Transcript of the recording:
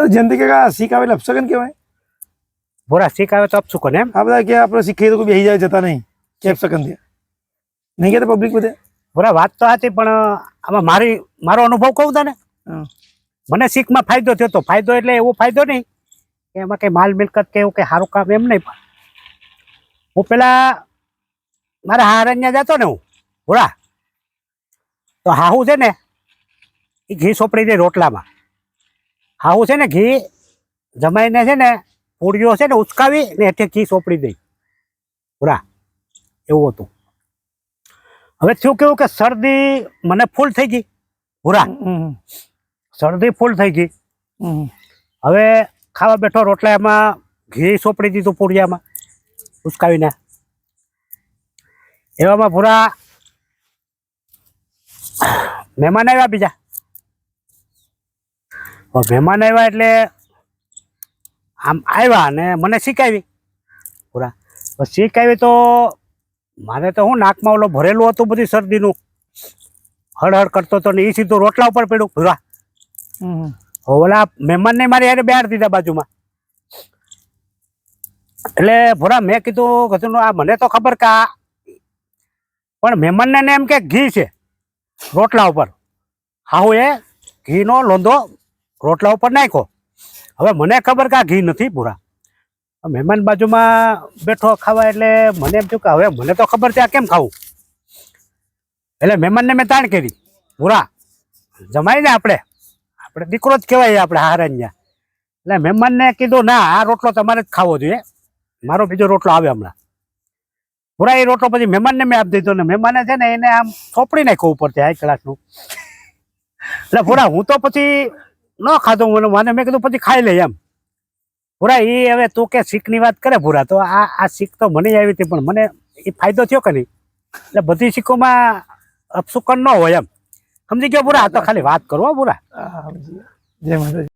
અરે જયંતિ કાકા શીખ આવે એટલે અપસગન કહેવાય. ભોરા શીખ આવે તો અપશુકન એમ? આ બધા કે આપણે શીખીએ તો કોઈ બેસી જાય જતા નહીં. કે અપસગન થયા નહીં કહેતા પબ્લિક બધે? ભોરા વાત તો હતી પણ આમાં મારી મારો અનુભવ કહું તને. મને શીખમાં ફાયદો થયો તો ફાયદો એટલે એવો ફાયદો નહીં કે એમાં કઈ માલ મિલકત કે એવું કંઈ સારું કામ એમ નહીં પણ હું પેલા મારા હારણ્યા જતો ને હું ભોળા તો હાહુ છે ને એ ઘી સોપડી દે રોટલામાં. હાહુ છે ને ઘી જમાઈને છે ને પૂડીઓ છે ને ઉચકાવી ને એટલે ઘી સોપડી દઈ. પૂરા એવું હતું. હવે શું કેવું કે શરદી મને ફૂલ થઈ ગઈ. ભૂરા હમ, શરદી ફૂલ થઈ ગઈ. હવે ખાવા બેઠો રોટલા એમાં ઘી સોપડી દીધું પૂરિયામાં ઉચકાવીને એવામાં પૂરા મહેમાન આવ્યા બીજા. હવે મહેમાન આવ્યા એટલે આમ આવ્યા અને મને શીખાવી. પૂરા. હવે શીખાવી તો મારે તો હું નાકમાં ઓલો ભરેલું હતું બધી શરદીનું. હળહળ કરતો હતો ને એ સીધું રોટલા ઉપર પડ્યું. પૂરા. ઓલા મહેમાનને મારી યારે બેહાર દીધા બાજુમાં. એટલે ભોરા મેં કીધું કીધું આ મને તો ખબર કે આ પણ મહેમાનને ને એમ કે ઘી છે રોટલા ઉપર. હાહુ એ ઘીનો લોંધો રોટલા ઉપર નાખ્યો. હવે મને ખબર કે આ ઘી નથી પૂરા. મહેમાન બાજુમાં બેઠો ખાવા એટલે મને એમ થયું કે હવે મને તો ખબર છે આ કેમ ખાવું. એટલે મહેમાનને મેં તાણ કરી. પૂરા. જમાય ને આપણે. આપણે દીકરો જ કહેવાય આપણે હારણ્યા એટલે મહેમાનને કીધું, ના, આ રોટલો તમારે જ ખાવો જોઈએ. મારો બીજો રોટલો આવે હમણાં. પૂરા, એ રોટલો પછી મહેમાનને મેં આપી દીધો ને મહેમાને છે ને એને આમ થોપડી નાખ્યો ત્યાં એક કલાકનું એટલે પૂરા, હું તો પછી ન ખાધો મને મને મેં કીધું પછી ખાઈ લઈ એમ. ભૂરા એ હવે તું કે શીખની વાત કરે ભૂરા તો આ આ શીખ તો મને આવી હતી પણ મને એ ફાયદો થયો કે નહીં? એટલે બધી શીખોમાં અપસુકન ન હોય એમ. સમજી ગયો ભૂરા? આ તો ખાલી વાત કરો ગયા. જય માતાજી.